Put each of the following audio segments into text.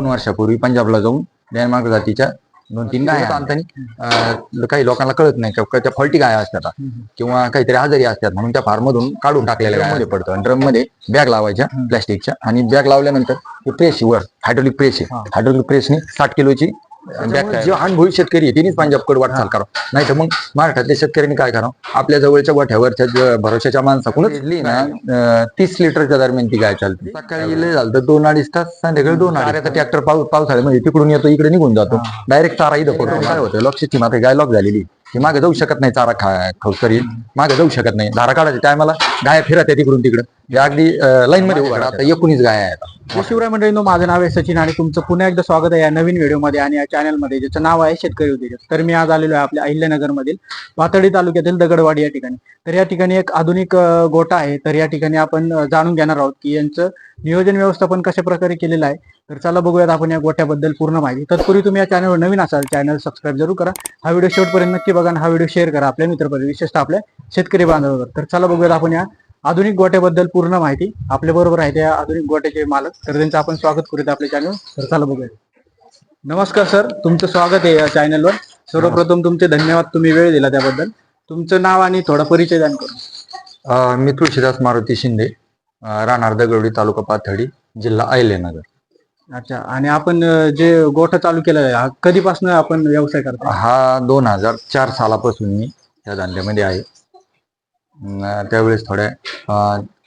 दोन वर्षापूर्वी पंजाबला जाऊन डेन्मार्क जातीच्या दोन तीन गाय आणतानी काही लोकांना कळत नाही. का त्या फॉल्टी गाय असतात. किंवा काहीतरी आजारी असतात म्हणून त्या फार्म मधून काढून टाकलेल्या गायमध्ये पडतं ड्रममध्ये बॅग लावायच्या प्लॅस्टिकच्या आणि बॅग लावल्यानंतर प्रेस वर हायड्रोलिक प्रेस आहे. हायड्रोलिक प्रेसने साठ किलोची बॅग जे अनुभवी शेतकरी आहे त्यांनीच पंजाबकडे वाटचाल करावं. नाही तर मग महाराष्ट्रातल्या शेतकऱ्यांनी काय करावं? आपल्या जवळच्या गोठ्यावरच्या भरोशाच्या माणसाकडूनच इडली ना. अं, तीस लिटरच्या दरम्यान ती गाय चालते. सकाळी लय झालं तर दोन अडीच तास संध्याकाळी दोन अडीच ट्रॅक्टर पाऊस पावसाळ्यामध्ये तिकडून येतो इकडे निघून जातो. डायरेक्ट चारा इथं पडतो. काय होतं? लक्षची मात्र गाय लॉक झालेली. ती मागे जाऊ शकत नाही चारा खा खाऊ करील मागे जाऊ शकत नाही. धारा काढायच्या टायमाला गाय फिरत आहे तिकडून तिकडं. अगदी लाईन मध्ये उभा राहतात. आता एकोणीस गाय आहेत. शिवराय मंडळींनो माझं नाव आहे सचिन आणि तुमचं पुन्हा एकदा स्वागत आहे या नवीन व्हिडिओमध्ये आणि या चॅनलमध्ये ज्याचं नाव आहे शेतकरी उद्योजक. तर मी आज आलेलो आहे आपल्या अहिल्यानगर मधील तालुक्यातील दगडवाडी या ठिकाणी. तर या ठिकाणी एक आधुनिक गोटा आहे. तर या ठिकाणी आपण जाणून घेणार आहोत की यांचं नियोजन व्यवस्थापन कशा प्रकारे केलेलं आहे. तर चला बघूयात आपण या गोठ्याबद्दल पूर्ण माहिती. तत्पूर्वी तुम्ही या चॅनलवर नवीन असाल चॅनल सबस्क्राईब जरूर करा. हा व्हिडिओ शेवटपर्यंत नक्की बघा हा व्हिडिओ शेअर करा. आपल्या मित्रपरिवार विशेषतः आपल्या शेतकरी बांधवावर. तर चला बघूयात आपण या आधुनिक गोट्याबद्दल पूर्ण माहिती आपल्या बरोबर आहेत या आधुनिक गोट्याचे मालक. तर त्यांचं आपण स्वागत करूयात आपल्या चॅनल तर चला बघूया नमस्कार सर तुमचं स्वागत आहे या चॅनलवर सर्वप्रथम तुमचे धन्यवाद तुम्ही वेळ दिला त्याबद्दल. तुमचं नाव आणि थोडा परिचय द्या करून. अं, मी तुळशीदास मारुती शिंदे राहणार दगडवडी तालुका पाथर्डी जिल्हा अहिल्यानगर अच्छा आणि आपण जे गोठा चालू केला आहे हा कधीपासून आपण व्यवसाय करता हा दोन हजार चार सालापासून मी या धंद्यामध्ये आहे. त्यावेळेस थोड्या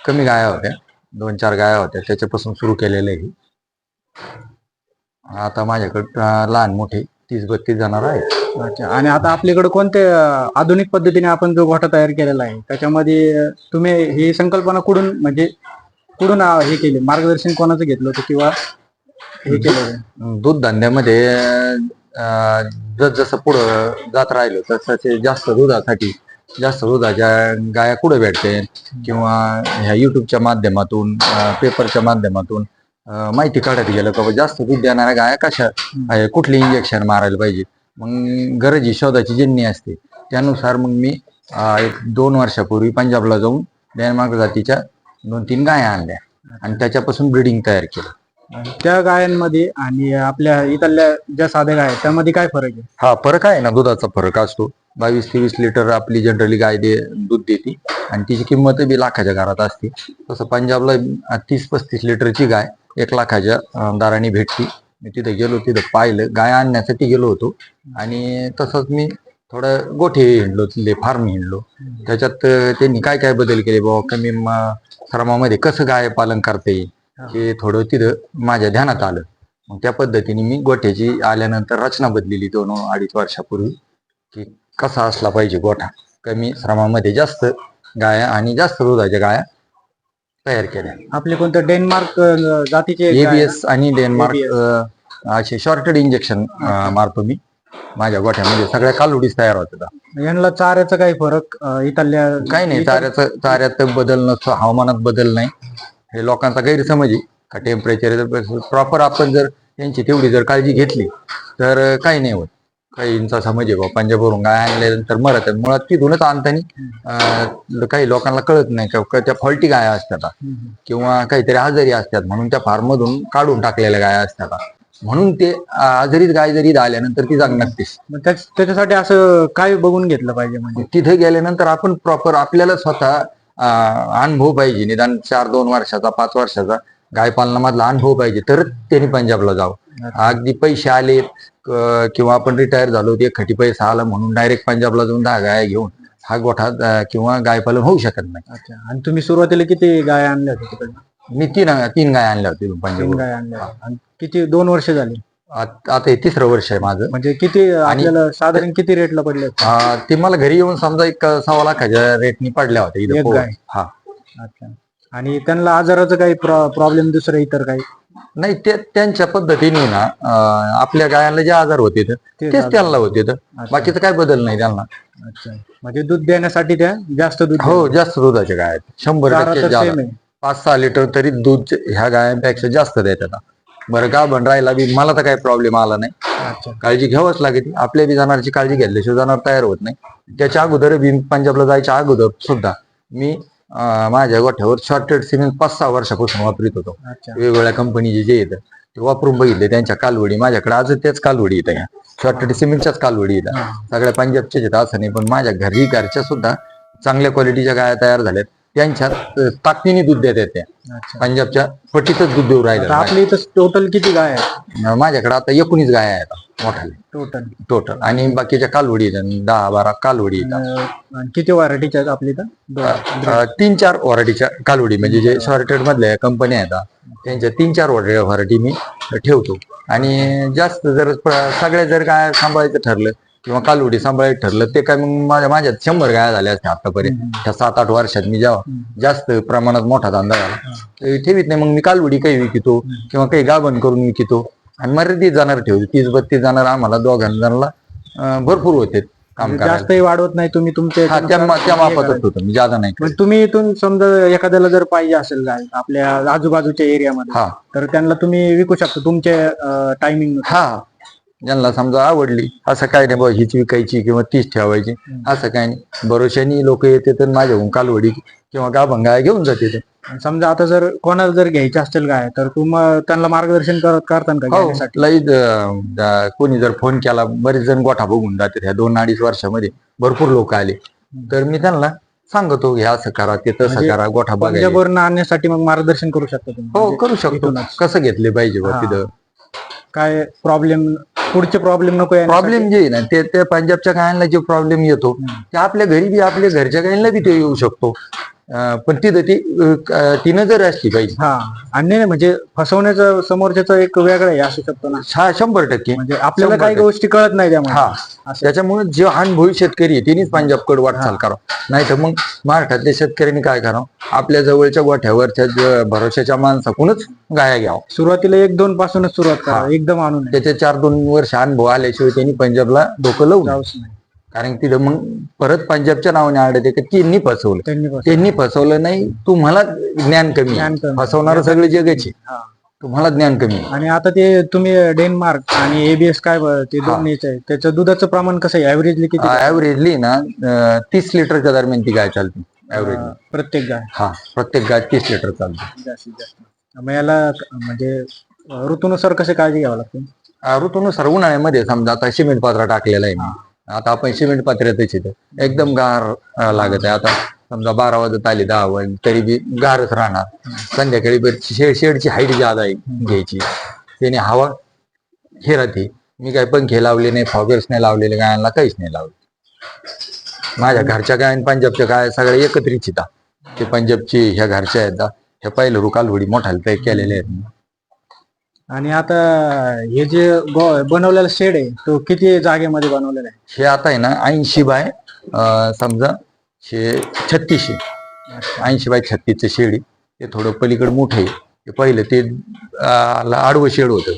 कमी गाया होत्या. दोन चार गाया होत्या. त्याच्यापासून सुरू केलेलं आहे आता माझ्याकडे लहान मोठे तीस बत्तीस जनावर आहेत. अच्छा. आणि आता आपल्याकडे कोणते आधुनिक पद्धतीने आपण जो गोठा तयार केलेला आहे त्याच्यामध्ये तुम्ही ही संकल्पना कुठून म्हणजे कुठून हे केले? मार्गदर्शन कोणाचं घेतलं होतं किंवा हे केलं दूध धंद्यामध्ये अं, जसं पुढं जात राहिलो तसं जास्त दुधासाठी जास्त दुधाच्या गाया कुठे भेटते किंवा ह्या युट्यूबच्या माध्यमातून पेपरच्या माध्यमातून माहिती काढत गेलं का जास्त दूध देणाऱ्या गाया कशा आहे, कुठली इंजेक्शन मारायला पाहिजे? मग गरज ही शोधाची ज्यांनी असते. त्यानुसार मग मी एक दोन वर्षापूर्वी पंजाबला जाऊन डेन्मार्क जातीच्या दोन तीन गाया आणल्या. आणि त्याच्यापासून ब्रीडिंग तयार केलं. त्या गायांमध्ये आणि आपल्या इथल्या ज्या साध्या गाय त्यामध्ये काय फरक आहे? हा फरक आहे ना. दुधाचा फरक असतो. बावीस तेवीस लिटर आपली जनरली गाय दे दूध देते. आणि तिची किंमत बी लाखाच्या घरात असते. तसं पंजाबला तीस पस्तीस लिटरची गाय एक लाखाच्या दाराने भेटती. मी तिथे गेलो तिथं पाहिलं. गाय आणण्यासाठी गेलो होतो. आणि तसंच मी थोडं गोठे हिंडलो तिथले फार्म हिंडलो. त्याच्यात त्यांनी काय काय बदल केले? बाबा कमी श्रमामध्ये कसं गाय पालन करता येईल? हे थोडं तिथं माझ्या ध्यानात आलं. मग त्या पद्धतीने मी गोठ्याची आल्यानंतर रचना बदलेली दोन अडीच वर्षापूर्वी. की कसा असला पाहिजे गोठा. कमी श्रमामध्ये जास्त गाया आणि जास्त दुधाच्या गाया तयार केल्या. आपले कोणतं डेन्मार्क अं, जातीचे गाय? एबीएस आणि डेन्मार्क. अं, असे शॉर्टेड इंजेक्शन मारतो मी. माझ्या गोठ्यामध्ये सगळ्या कालुडीच तयार होतात यांना चाऱ्याचा काही फरक अं, इथल्या काही नाही चाऱ्याचं चाऱ्यात बदल नसतो हवामानात बदल नाही. हे लोकांचा गैरसमज आहे. का टेम्परेचर प्रॉपर आपण जर त्यांची तेवढी जर काळजी घेतली तर काही नाही होत. काहींचा समज आहे बा पंजाबवरून गाय आणल्यानंतर मरत आहे. मुळात तिथूनच आणताना काही लोकांना कळत नाही का त्या फॉल्टी गाया असतात. किंवा काहीतरी आजारी असतात म्हणून त्या फार्म मधून काढून टाकलेल्या गाया असतात. म्हणून ते अं, आजारीच गाय जरी आल्यानंतर ती जाग त्याच- त्याच्यासाठी असं काय बघून घेतलं पाहिजे म्हणजे? तिथे गेल्यानंतर आपण प्रॉपर आपल्याला स्वतः अनुभव पाहिजे. निदान चार दोन वर्षाचा पाच वर्षाचा. गाय पालनामधला अनुभव पाहिजे तरच त्यांनी पंजाबला जावं. अगदी पैसे आले किंवा आपण रिटायर झालो ते खटी पैसा आला म्हणून डायरेक्ट पंजाबला जाऊन दहा गाय घेऊन हा गोठा किंवा गाय पालन होऊ शकत नाही. अच्छा. आणि तुम्ही सुरुवातीला किती गाय आणल्या होत्या मी तीन तीन गाय आणल्या होत्या पंजाब गाय आणल्या किती दोन वर्ष झाली? आता हे तिसरं वर्ष आहे माझं. म्हणजे किती आपल्याला साधारण किती रेटला पडले ते मला घरी येऊन समजा एक सव्वा लाखाच्या रेटनी पडल्या होत्या एक इथं गाय? हा. अच्छा. आणि त्यांना आजाराचं काही प्रॉब्लेम दुसरं इतर काही? नाही ते त्यांच्या पद्धतीने ना अं, आपल्या गायांना जे आजार होते तर तेच तेच त्यांना होते तर. बाकीचं काय बदल नाही त्यांना. अच्छा. म्हणजे दूध देण्यासाठी त्या जास्त दूध हो जास्त दुधाच्या गाय आहेत. शंभर चारा टक्के तर जादा. सेम आहे. पाच सहा लिटर तरी दूध ह्या गायांपेक्षा जास्त देतात बरं का बन राहिला बी मला तर काही प्रॉब्लेम आला नाही. अच्छा. काळजी घ्यावंच लागते आपल्या बी जनावरची काळजी घेतल्याशिवाय जनावर तयार होत नाही. त्याच्या अगोदर बी पंजाबला जायच्या अगोदर सुद्धा मी माझ्या गोठ्यावर शॉर्टेड सिमेंट पाच सहा वर्षापासून वापरित होतो. वेगवेगळ्या कंपनीचे जे येतं ते वापरून बघितले. त्यांच्या कालवडी माझ्याकडे अजून त्याच कालवडी येतं ह्या शॉर्टेड सिमेंटच्याच कालवडी येतात सगळ्या पंजाबच्याच येतात असं नाही पण माझ्या घरी घरच्या सुद्धा चांगल्या क्वालिटीच्या गाया तयार झाल्यात. त्यांच्यात ताकदीने दूध देतात त्या पंजाबच्या पटीतच दूध देऊ राहिलं आपल्या इथं टोटल किती गाय आहेत? माझ्याकडे आता एकोणीस गाया आहेत मोठाले. टोटल टोटल आणि बाकीच्या कालवडी आहेत दहा बारा कालवडी किती व्हरायटीच्या आहेत आपल्या इथं? दोन. अं, तीन चार व्हरायटीच्या कालवडी म्हणजे जे शॉर्टेड मधल्या कंपन्या आहेत त्यांच्या तीन चार व्हरायटी मी ठेवतो. आणि जास्त जर प- सगळ्या जर काय सांभाळायचं ठरलं किंवा कालवडी सांभाळायचं ठरलं ते काय मग माझ्या माझ्यात शंभर गाया झाल्या असत्या आतापर्यंत. त्या सात आठ वर्षात मी जेव्हा जास्त प्रमाणात मोठा धंदा झाला ठेवीत नाही मग मी कालवडी काही विकतो किंवा काही गाभण करून विकतो. आणि मर्यादित जाणार ठेवतो तीस बत्तीस जाणार आम्हाला दोघांना भरपूर होते काम करायला. जास्तही वाढवत नाही तुम्ही तुमचे त्या मापातच होतो मी नाही तुम्ही इथून समजा एखाद्याला जर पाहिजे असेल गाय आपल्या आजूबाजूच्या एरियामध्ये हा. तर त्यांना तुम्ही विकू शकता तुमचे टायमिंग हा. ज्यांना समजा आवडली असं काय नाही बाबा हीच विकायची किंवा तीच ठेवायची. असं काय नाही. भरोशानी लोक येते तर माझ्याहून कालवडी किंवा गाभंगा घेऊन जाते ते. समजा आता जर कोणाला जर घ्यायची असेल गाय तर तुम त्यांना मार्गदर्शन करत करता का हो कोणी जर फोन केला बरेच जण गोठा बघून जाते ह्या दोन अडीच वर्षामध्ये. भरपूर लोक आले. तर मी त्यांना सांगतो हे असं करा ते तसं म्हणजे करा गोठा पंजाबवरून आणण्यासाठी मग मार्गदर्शन करू शकता हो म्हणजे करू शकतो. कसं घेतले पाहिजे. तिथं? काय प्रॉब्लेम पुढचे प्रॉब्लेम नको प्रॉब्लेम जे आहे ना ते त्या पंजाबच्या गायांना जे प्रॉब्लेम येतो ते आपल्या घरी बी आपल्या घरच्या गायांना बी ते येऊ शकतो. पण ती अं, ती नजर असली पाहिजे. हा. आणि नाही म्हणजे फसवण्याचं समोरच्याचं एक वेगळं हे असू शकतो ना. हा शंभर टक्के. म्हणजे आपल्याला काही. गोष्टी कळत नाही त्यामुळे. हा. असं. त्याच्यामुळे जे अनुभवी शेतकरी आहे त्यांनीच पंजाबकडे वाटचाल करावं. नाही तर मग महाराष्ट्रातल्या शेतकऱ्यांनी काय करावं? आपल्या जवळच्या गोठ्यावरच्या ज- भरोशाच्या माणसाकडूनच गाया घ्यावं. सुरुवातीला एक दोन पासूनच सुरुवात करा. एकदम आणू नये. त्याचे चार दोन वर्ष अनुभव आल्याशिवाय त्यांनी पंजाबला डोकं लावून जाऊच नाही कारण तिथं मग परत पंजाबच्या नावाने आढळते की त्यांनी फसवलं. त्यांनी फसवलं. नाही तुम्हाला ज्ञान कमी. फसवणार सगळे जगाचे. तुम्हाला ज्ञान कमी. आणि आता ते तुम्ही डेन्मार्क आणि एबीएस काय ते दोन्हीच आहे त्याचं दुधाचं प्रमाण कसं आहे? ऍव्हरेजली किती? ऍव्हरेजली ना तीस लिटरच्या दरम्यान ती गाय चालते. ऍव्हरेज प्रत्येक गाय. हा प्रत्येक गाय तीस लिटर चालते. जास्तीत जास्त. मग याला म्हणजे ऋतूनुसार कशी काळजी घ्यावी लागते? ऋतूनुसार उन्हाळ्यामध्ये समजा आता सिमेंट पात्रा टाकलेला आहे. आता आपण सिमेंट पात्र्यातच येतो एकदम गार लागत आहे. आता समजा बारा वाजत आली दहा वाज तरी बी गारच राहणार. संध्याकाळी शेड शेडची हाईट ज्यादा आहे घ्यायची. त्याने हवा हे राहते. मी काय पंखे लावले नाही फॉगर्स नाही लावलेले गायांना काहीच नाही लावले. माझ्या घरच्या गाय आणि पंजाबच्या गाय सगळ्या एकत्रित ते पंजाबची ह्या घरच्या आहेत. ह्या पहिलं रुकालवडी मोठ्याला ते केलेले आहेत. आणि आता हे जे गो- बनवलेला शेड आहे तो किती जागेमध्ये बनवलेला आहे? हे आता आहे ना ऐंशी बाय अं, समजा हे छत्तीसशे ऐंशी बाय छत्तीसचं शेड आहे. ते थोडं पलीकडे मोठं आहे. ते पहिलं ते अं, ला- आडवं शेड होतं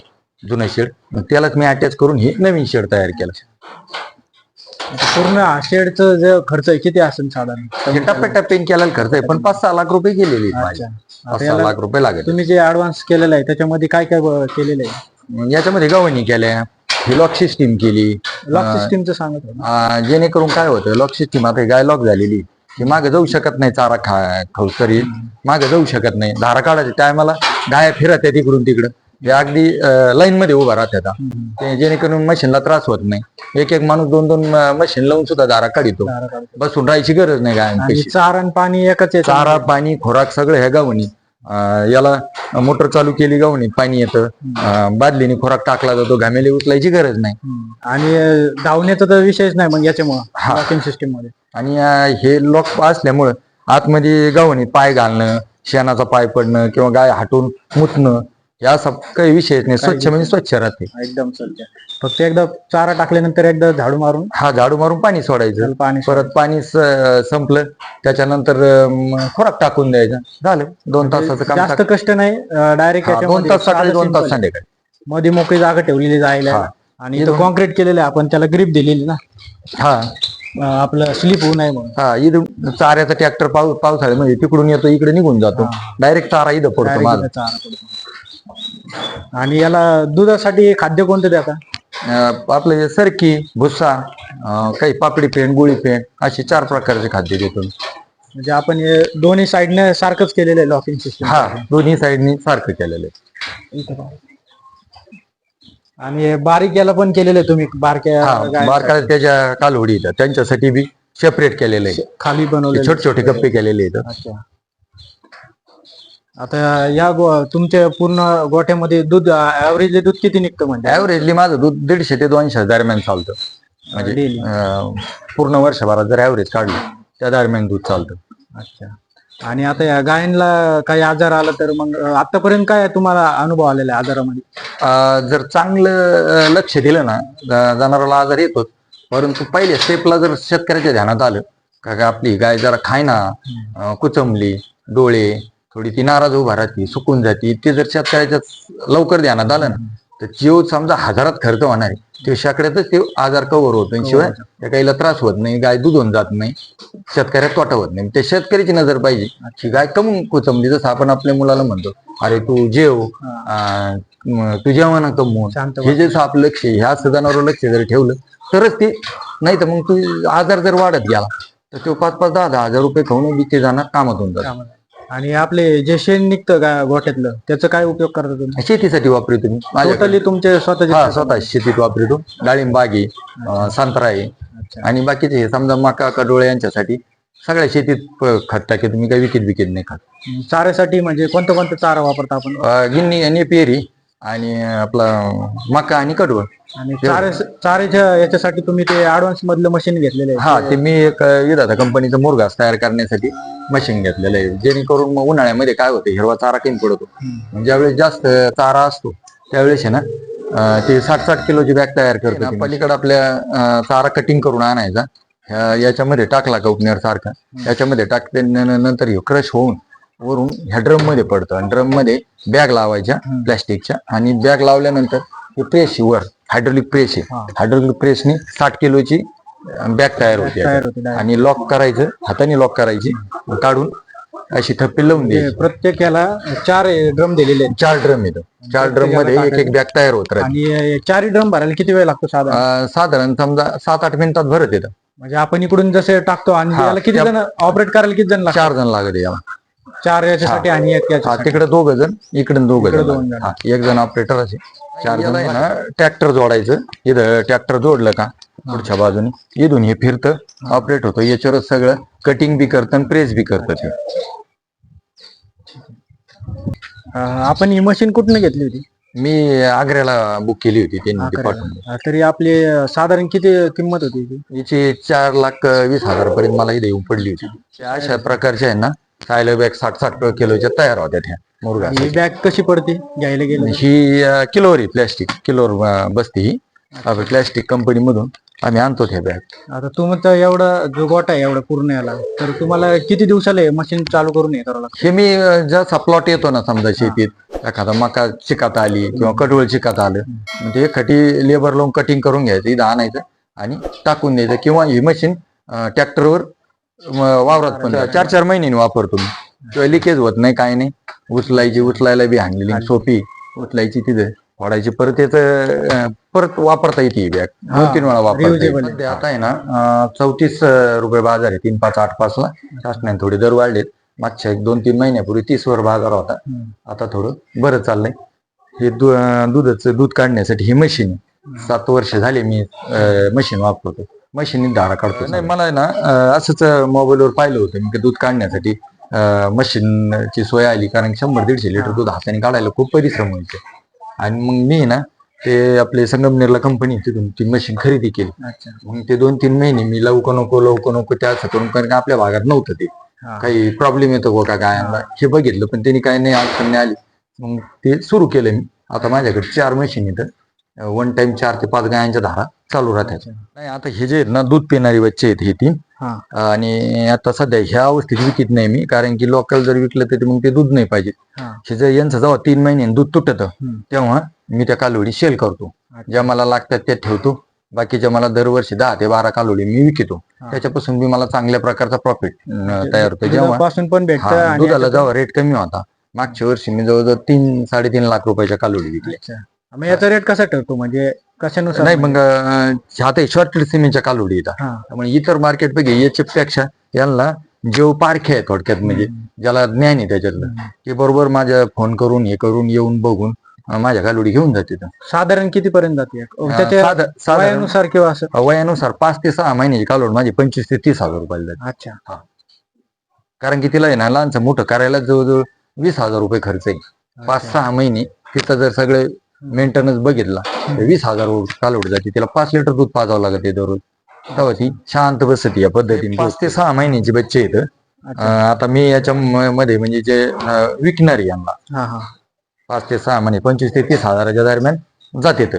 जुनं शेड. मग त्यालाच मी अटॅच करून हे नवीन शेड तयार केलं. पूर्ण शेडचं जे खर्च आहे किती असेल साधारण? टप्प्याटप्प्याने केलेला खर्च आहे पण पाच सहा लाख रुपये गेलेले आहेत माझे. अच्छा. पाच सहा लाख रुपये लागत तुम्ही जे ऍडव्हान्स केलेलं आहे त्याच्यामध्ये काय काय ब- केलेलं आहे? याच्यामध्ये गव्हाणी केल्या ही लॉक सिस्टीम केली लॉक सिस्टीमचं सांगत होते. जेणेकरून काय होतं लॉक सिस्टीम आता ही गाय लॉक झालेली ती मागे जाऊ शकत नाही चारा खा खवसरी मागे जाऊ शकत नाही. धारा काढायच्या टायमाला गाया फिरत आहेत इकडून तिकडं. हे अगदी लाईन मध्ये उभा राहतात ते जेणेकरून मशीनला त्रास होत नाही. एक एक माणूस दोन दोन मशीन लावून सुद्धा धारा काढितो. बसून राहायची गरज नाही गायांपेक्षा चारा आणि पाणी एकच चारा पाणी खोराक सगळं ह्या गावणी याला मोटर चालू केली गावणी पाणी येतं. बादलीने खोराक टाकला जातो घामेली उचलायची गरज नाही. आणि धावण्याचा तर विषयच नाही मग याच्यामुळं सिस्टीममध्ये. आणि हे लॉक असल्यामुळं आतमध्ये गावणी पाय घालणं शेणाचा पाय पडणं किंवा गाय हाटून मुतणं या असा काही विषयच नाही. स्वच्छ म्हणजे स्वच्छ राहते. एकदम स्वच्छ. फक्त एकदा चारा टाकल्यानंतर एकदा झाडू मारून हा झाडू मारून पाणी सोडायचं. पाणी परत पाणी स- संपलं त्याच्यानंतर अं, खोराक टाकून द्यायचा. झालं. दोन तासाचं काम जास्त कष्ट नाही. डायरेक्ट हा, दोन तास सकाळी दोन तास संध्याकाळी. मध्ये मोकळी जागा ठेवलेली जायला. हा. आणि इथं कॉन्क्रीट केलेलं आहे. आपण त्याला ग्रीप दिलेली ना. हा. अं, आपलं स्लिप होऊ नये म्हणून. हा इथं चाऱ्याचा ट्रॅक्टर पाऊस पावसाळ्यामध्ये तिकडून येतो इकडे निघून जातो. डायरेक्ट चारा इथं पडतो Direct माझा इथं चारा पडतो. आणि याला दुधासाठी खाद्य कोणतं देता अं, आपलं हे सरकी भुस्सा अं, काही पापडी पेंट गोळी पेंट असे चार प्रकारचे खाद्य देतो मी. म्हणजे आपण हे दोन्ही साईडने सारखंच केलेलं आहे लॉकिंग सिस्टम. हा दोन्ही साईडनी सारखं केलेलं आहे. आणि हे बारीक याला पण केलेलं आहे तुम्ही बारक्या हा. बारकाला त्याच्या कालवडी येतात त्यांच्यासाठी बी सेपरेट केलेलं आहे. खाली बनवलेलं छोटे छोटे कप्पे केलेले आहेत. अच्छा. आता या गो- तुमच्या पूर्ण गोठ्यामध्ये दूध ऍव्हरेज दूध किती निघतं म्हणजे? ऍव्हरेजली माझं दूध दीडशे ते दोनशे दरम्यान चालतं. म्हणजे Daily. अं, पूर्ण वर्षभरात जर ऍव्हरेज काढलं त्या दरम्यान दूध चालतं. अच्छा. आणि आता या गायींला काही आजार आला तर मग अं, आतापर्यंत काय तुम्हाला अनुभव आलेला आहे आजारामध्ये? अं, जर चांगलं अं, लक्ष दिलं ना ज- जनावराला आजार येतोच परंतु पहिल्या स्टेपला जर शेतकऱ्याच्या ध्यानात आलं का का आपली गाय जरा खायना अं, कुचंबली डोळे थोडी ती नाराज उभा राहते सुकून जाते. ते जर शेतकऱ्याच्या लवकर ध्यानात आलं ना तर जीव समजा हजारात खर्च होणार आहे ते शेकड्यातच ते आजार कव्हर होतो. शिवाय त्या गाईला त्रास होत नाही गाय दूध होऊन जात नाही शेतकऱ्यात तोटा होत नाही. ते शेतकऱ्याची नजर पाहिजे. की गाय कमून कुचंबली जसं आपण आपल्या मुलाला म्हणतो अरे तू जेव तू जेवण कमवून हे जे आपलं लक्ष ह्या जनावर लक्ष जर ठेवलं तरच ते नाही तर मग तू आजार जर वाढत गेला तर तो पाच पाच दहा दहा हजार रुपये खाऊन ते जाणार कामात होऊन जात. आणि आपले जे शेण निघतं का गोठ्यातलं त्याचा काय उपयोग करता तुम्ही? शेतीसाठी वापरतो मी. माझ्याकडे टोटली तुमचे स्वतःचे हा स्वतः शेतीत वापरतो. डाळिंब बाग आहे अं, संत्रा आहे. अच्छा. आणि बाकीचे हे समजा मका कडोळे यांच्यासाठी सगळ्या शेतीत प- खत टाके तुम्ही काही विकत विकत नाही खात. चाऱ्यासाठी म्हणजे कोणतं कोणतं चारा वापरता आपण? अं, गिन्नी आणि पेरी. आणि आपला मका आणि कडवळ. आणि चारे याच्यासाठी तुम्ही ते ऍडव्हान्स मधलं मशीन घेतलेलं आहे. हा ते मी एक विधाता कंपनीचं मुरघास तयार करण्यासाठी मशीन घेतलेलं आहे. जेणेकरून मग उन्हाळ्यामध्ये काय होतं हिरवा चारा कमी पडतो. ज्यावेळेस जास्त चारा असतो त्यावेळेस आहे ना ते साठ साठ किलोची बॅग तयार करतो पलीकडे आपल्या चारा कटिंग करून आणायचा. याच्यामध्ये टाकला का उपनेर सारखा? याच्यामध्ये टाकते नंतर क्रश होऊन वरून ह्या ड्रममध्ये पडतं. आणि ड्रममध्ये बॅग लावायच्या प्लॅस्टिकच्या आणि बॅग लावल्यानंतर हे प्रेस वर. हायड्रोलिक प्रेस आहे. हायड्रोलिक प्रेसने साठ किलोची बॅग तयार होते. आणि लॉक करायचं हाताने लॉक करायची काढून अशी थप्पी लावून द्यायची. प्रत्येक याला चार ड्रम दिलेले आहेत. चार ड्रम येतं चार ड्रममध्ये एक एक बॅग तयार होत आणि चारही ड्रम भरायला किती वेळ लागतो साधारण? साधारण समजा सात आठ मिनिटात भरत येतं. म्हणजे आपण इकडून जसे टाकतो आणि किती जण ऑपरेट करायला किती जण चार जण लागत याला. चार याच्यासाठी आणि एक हा याच्यासाठी. तिकडे दोघ जण इकडे दोघ जण. दोन जण. हा एक जण ऑपरेटर असे चार जण आहे ना ट्रॅक्टर जोडायचं. इथं ट्रॅक्टर जोडलं का? पुढच्या बाजूने. इथून हे फिरतं ऑपरेट होतं. याच्यावरच सगळं कटिंग बी करतं आणि प्रेस बी करतं ते. अं, आपण ही मशीन कुठनं घेतली होती? मी आग्र्याला बुक केली होती त्यांनी ते पाठवून अं, तरी आपली अं, साधारण किती किंमत होती याची? याची चार लाख अं, वीस हजार पर्यंत मला इथे येऊन पडली होती. त्या अशा प्रकारच्या आहे ना सायलो बॅग साठ साठ किलोच्या तयार होत्या त्या मुरगा ही बॅग कशी पडते? घ्यायला गेलं ही अं, किलोवर आहे प्लॅस्टिक किलोवर अं, बसते ही. आपल्या प्लॅस्टिक कंपनी मधून आम्ही आणतो त्या बॅग. आता तुमचं एवढं जो गोटा आहे एवढं पूर्ण याला तर तुम्हाला किती दिवसाला मशीन चालू करून हे करावं लागतं? हे मी अं, जसा प्लॉट येतो ना समजा शेतीत एखादा मका चिकात आली किंवा कडवळ चिकात आलं म्हणजे एखादी लेबर लावून कटिंग करून घ्यायचं इथं आणायचं आणि टाकून द्यायचं किंवा ही मशीन ट्रॅक्टरवर वावरात पण चार चार महिन्यांनी वापरतो मी. किंवा लिकेज होत नाही काय नाही. उचलायची उचलायला बी हाणलेली सोपी. उचलायची तिथे. फोडायची. परत याचं परत वापरता येते बॅग दोन तीन वेळा वापरता येते. आता आहे ना चौतीस रुपये बाजार आहे. तीन पाच आठ पाच ला. शासनाने थोडे दर वाढलेत. मागच्या एक दोन तीन महिन्यापूर्वी तीस वर बाजार होता. आता थोडं बरं चाललंय. हे दुधाचं दूध काढण्यासाठी ही मशीन सात वर्ष झाले मी मशीन वापरतो. मशीन धारा काढतो नाही मला आहे ना अं, असंच मोबाईलवर पाहिलं होतं मी की दूध काढण्यासाठी मशीनची सोय आली कारण शंभर दीडशे लिटर दूध हाताने काढायला खूप परिश्रम व्हायचे. आणि मग मी ना ते आपले संगमनेरला कंपनी तिथून ती मशीन खरेदी केली. अच्छा. मग ते दोन तीन महिने मी लवकर नको लवकर नको त्या असं करून कारण का आपल्या भागात नव्हतं ते. हा. काही प्रॉब्लेम येतो का गायांना हे बघितलं पण त्यांनी काही नाही अडचण नाही आली. मग ते सुरू केलं मी. आता माझ्याकडे चार मशीन येतं वन टाइम चार ते पाच गायांच्या धारा चालू राहतात. नाही आता हे जे आहेत ना दूध पिणारी बच्चे आहेत हे तीन. हा. आणि आता सध्या ह्या अवस्थेत विकत नाही मी कारण की लोकल जर विकलं तर ते मग ते दूध नाही पाहिजे. हा. जर यांचं जेव्हा तीन महिने दूध तुटत. तेव्हा मी त्या कालवडी सेल करतो. ज्या मला लागतात त्या ठेवतो. बाकीच्या मला दरवर्षी दहा ते बारा कालवडी मी विकतो. त्याच्यापासून बी मला चांगल्या प्रकारचा प्रॉफिट तयार होतो. जेव्हा पासून पण भेटतं दुधाला जेव्हा रेट कमी होता मागच्या वर्षी मी जवळजवळ तीन साडेतीन लाख रुपयाच्या कालवडी विकली अच्छा. मग याचा रेट कसा ठरतो? म्हणजे कशानुसार? नाही मग अं, आता शॉर्ट सिमेंटच्या कालवडी येतात हा. त्यामुळे इतर मार्केट पैकी याच्या पेक्षा यांना जीव पारखे आहे थोडक्यात म्हणजे ज्याला ज्ञान आहे त्याच्यातलं. ते बरोबर माझ्या फोन करून हे करून येऊन बघून अं, माझ्या गालुडी घेऊन जाते. साधारण किती पर्यंत जाते? अं, त्याच्या साधा- साधारण वयानुसार किंवा असं? वयानुसार पाच ते सहा महिन्याची कालोड माझी पंचवीस ते तीस हजार रुपयाला जाते. अच्छा. कारण की तिला आहे ना लहानचं मोठं करायला जवळजवळ वीस हजार रुपये खर्च आहे. पाच सहा महिने तिथं जर सगळे मेंटेनन्स बघितला. वीस हजार कालोड जाते तिला पाच लिटर दूध पाजावं लागते दररोज. तेव्हा ती शांत बसते या पद्धतीने. पाच ते सहा महिन्याची बच्चे आहेत आता मी याच्या मध्ये म्हणजे जे विकणारी यांना. पाच ते सहा महिने पंचवीस ते तीस हजाराच्या दरम्यान जाते तर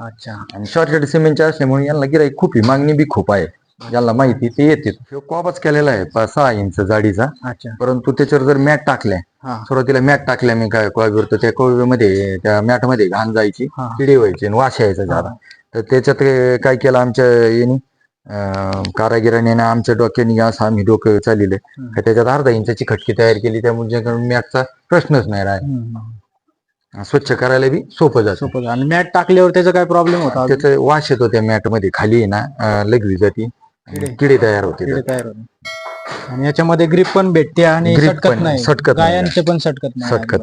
अच्छा. आणि शॉर्टेड सिमेंटचे असल्यामुळे यांना गिराईक खूप मागणी बी खूप आहे. ज्यांना माहिती ते येते. ह्यो कॉबच केलेला आहे पाच सहा इंच जाडीचा. अच्छा. परंतु त्याच्यावर जर मॅट टाकल्या हा. सुरुवातीला मॅट टाकल्या मी काय कोळीवर तर त्या कोळीमध्ये त्या मॅटमध्ये घाण जायची हा. किडे व्हायचे आणि वास यायचा झाला तर त्याच्यात काय केलं आमच्या याने अं, कारागिराने आमच्या डोक्याने असं आम्ही डोकं चालले हम्म. त्याच्यात अर्धा इंचाची खटकी तयार केली त्यामुळे मॅटचा प्रश्नच नाही राहिला. हम्म. स्वच्छ करायला बी सोपं जातं. सोपं झालं. आणि मॅट टाकल्यावर त्याचा काय प्रॉब्लेम होता? त्याचा वास येतो त्या मॅटमध्ये खाली आहे ना अं, लगवी जाती. किडे. किडे तयार होते किडे तयार होते. आणि याच्यामध्ये ग्रीप पण भेटते आणि Grip सटकत पण- नाही. सटकत नाही. गायांचे पण सटकत नाही सटकत.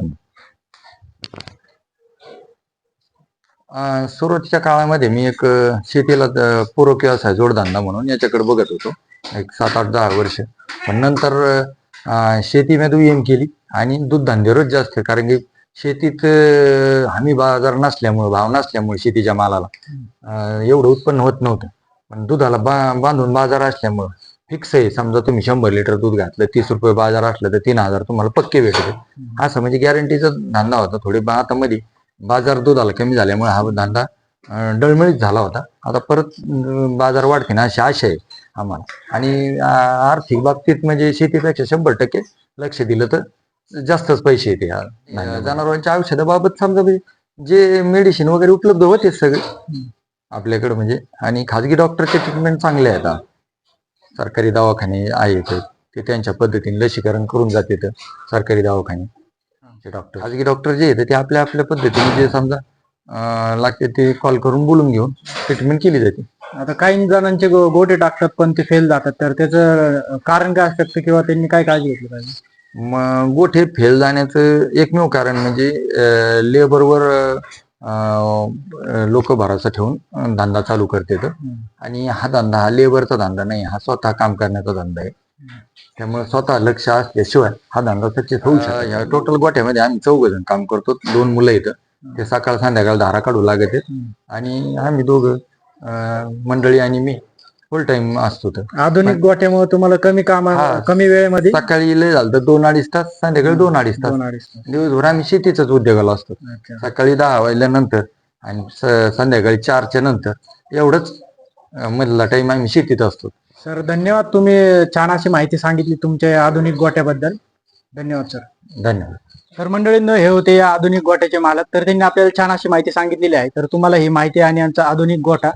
अं, सुरुवातीच्या काळामध्ये मी एक अं, शेतीला अं, पूरक व्यवसाय जोडधंदा म्हणून याच्याकडे बघत होतो. एक सात आठ दहा वर्ष. पण नंतर अं, शेतीमध्ये एम केली आणि धंद्यावरच जास्त कारण की शेतीत अं, हमी बाजार नसल्यामुळे भाव नसल्यामुळे शेतीच्या मालाला अं, एवढं उत्पन्न होत नव्हतं. पण दुधाला बा बांधून बाजार असल्यामुळं फिक्स आहे. समजा तुम्ही शंभर लिटर दूध घातलं तीस रुपये बाजार असलं तर तीन हजार तुम्हाला पक्के भेटते असं म्हणजे गॅरंटीचा धंदा होता थोडी. आता मध्ये बाजार दुधाला कमी झाल्यामुळे हा धंदा डळमळीत झाला होता. आता परत बाजार वाढते ना अशी आशा आहे आम्हाला. आणि आर्थिक बाबतीत म्हणजे शेतीपेक्षा शंभर टक्के लक्ष दिलं तर जास्तच पैसे येते. जनावरांच्या औषधाबाबत समजा म्हणजे जे मेडिसिन वगैरे उपलब्ध होते सगळे आपल्याकडे म्हणजे आणि खाजगी डॉक्टरचे ट्रीटमेंट चांगले आहेत आता. सरकारी दवाखाने आहेत ते त्यांच्या पद्धतीने लसीकरण करून जाते सरकारी दवाखाने. डॉक्टर खाजगी डॉक्टर जे आहेत ते आपल्या आपल्या पद्धतीने जे समजा लागते ते कॉल करून बोलून घेऊन ट्रीटमेंट केली जाते. आता काही जणांचे गो- गोटे टाकतात पण ते फेल जातात तर त्याचं कारण काय असू शकतं किंवा त्यांनी काय काळजी घेतली पाहिजे? मग गोठे फेल जाण्याचं एकमेव कारण म्हणजे लेबरवर लोक भरोसा ठेवून धंदा चालू करते तर आणि हा धंदा हा लेबरचा धंदा नाही हा स्वतः काम करण्याचा धंदा आहे. त्यामुळे स्वतः लक्ष असल्याशिवाय हा धंदा सक्सेस होऊ शकतो टोटल गोठ्यामध्ये आम्ही चौघ जण काम करतो दोन मुलं इथं ते सकाळ संध्याकाळ धारा काढू लागत आहेत. आणि आम्ही दोघं मंडळी आणि मी फुल टाइम असतो तर आधुनिक गोट्यामुळे तुम्हाला कमी काम हा. कमी वेळेमध्ये? सकाळी लय झालं तर दोन अडीच तास संध्याकाळी दोन अडीच तास. दोन अडीच तास. दिवसभर आम्ही शेतीचाच उद्योगाला असतो. अच्छा. सकाळी दहा वाजल्यानंतर आणि स- संध्याकाळी चारच्या नंतर एवढंच अं, मधला टाइम आम्ही शेतीत असतो. सर धन्यवाद. तुम्ही छान अशी माहिती सांगितली तुमच्या या आधुनिक गोट्याबद्दल धन्यवाद सर. धन्यवाद. तर मंडळींनो हे होते या आधुनिक गोट्याचे मालक. तर त्यांनी आपल्याला छान अशी माहिती सांगितलेली आहे. तर तुम्हाला ही माहिती आणि यांचा आधुनिक गोठा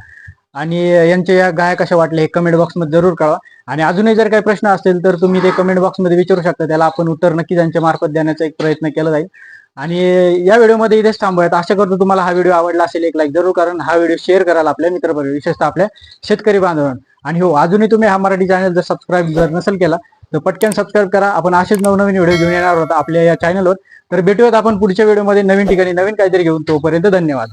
आणि यांच्या या गाय कशा वाटल्या हे कमेंट बॉक्समध्ये जरूर कळवा. आणि अजूनही जर काही प्रश्न असतील तर तुम्ही ते कमेंट बॉक्समध्ये विचारू शकता. त्याला आपण उत्तर नक्की त्यांच्या मार्फत देण्याचा एक प्रयत्न केला जाईल. आणि या व्हिडिओमध्ये इथेच थांबूयात. आशा करतो तुम्हाला हा व्हिडिओ आवडला असेल एक लाईक जरूर कारण हा व्हिडिओ शेअर कराल आपल्या मित्रपरिवार विशेषतः आपल्या शेतकरी बांधवांना. आणि हो अजूनही तुम्ही हा मराठी चॅनल जर सबस्क्राईब जर नसेल केला तर पटकन सबस्क्राईब करा. आपण असेच नवनवीन व्हिडिओ घेऊन येणार आहोत आपल्या या चॅनलवर तर भेटूयात आपण पुढच्या व्हिडिओमध्ये नवीन ठिकाणी नवीन काहीतरी घेऊन तोपर्यंत धन्यवाद.